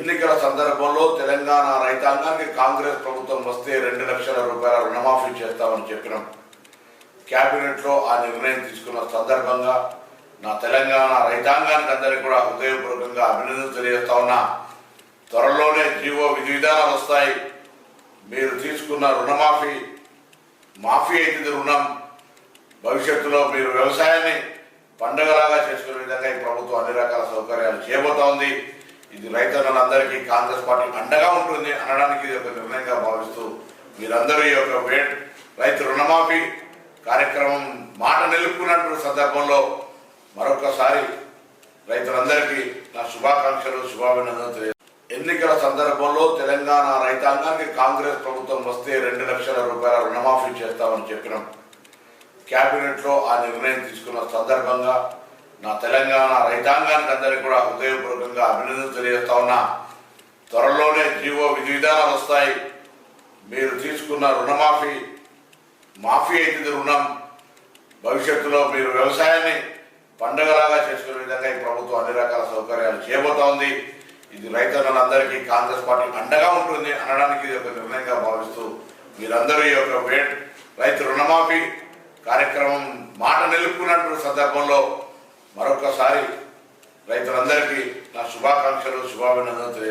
ఎన్నికల సందర్భంలో తెలంగాణ రైతాంగానికి కాంగ్రెస్ ప్రభుత్వం వస్తే రెండు లక్షల రూపాయల రుణమాఫీ చేస్తామని చెప్పినాం. క్యాబినెట్లో ఆ నిర్ణయం తీసుకున్న సందర్భంగా నా తెలంగాణ రైతాంగానికి అందరికీ కూడా హృదయపూర్వకంగా అభినందన తెలియజేస్తా ఉన్నా. త్వరలోనే జీవో విధి విధానాలు వస్తాయి. మీరు తీసుకున్న రుణమాఫీ మాఫీ అవుతుంది రుణం. భవిష్యత్తులో మీరు వ్యవసాయాన్ని పండగలాగా చేసుకునే విధంగా ఈ ప్రభుత్వం అన్ని రకాల సౌకర్యాలు చేయబోతోంది. ఇది రైతన్నులందరికీ కాంగ్రెస్ పార్టీ అండగా ఉంటుంది అనడానికి ఇది ఒక నిర్ణయంగా భావిస్తూ మీరందరూ ఈ యొక్క రైతు రుణమాఫీ కార్యక్రమం మాట నిలుపుకున్నటువంటి సందర్భంలో మరొకసారి రైతులందరికీ నా శుభాకాంక్షలు శుభాభినందనలు తెలియ ఎన్నికల సందర్భంలో తెలంగాణ రైతాంగానికి కాంగ్రెస్ ప్రభుత్వం వస్తే రెండు లక్షల రూపాయల రుణమాఫీ చేస్తామని చెప్పినాం. క్యాబినెట్లో ఆ నిర్ణయం తీసుకున్న సందర్భంగా నా తెలంగాణ రైతాంగానికి అందరికీ కూడా హృదయపూర్వకంగా అభినందన తెలియజేస్తా ఉన్నా. త్వరలోనే జీవో విధి విధానాలు వస్తాయి. మీరు తీసుకున్న రుణమాఫీ మాఫీ అవుతుంది రుణం. భవిష్యత్తులో మీరు వ్యవసాయాన్ని పండగలాగా చేసుకునే విధంగా ఈ ప్రభుత్వం అన్ని రకాల సౌకర్యాలు చేయబోతోంది ఇది రైతన్నులందరికీ కాంగ్రెస్ పార్టీ అండగా ఉంటుంది అనడానికి ఇది ఒక నిర్ణయంగా భావిస్తూ మీరందరూ ఈ యొక్క రైతు రుణమాఫీ కార్యక్రమం మాట నిలుపుకున్నటువంటి సందర్భంలో మరొకసారి రైతులందరికీ నా శుభాకాంక్షలు శుభాభినందనలు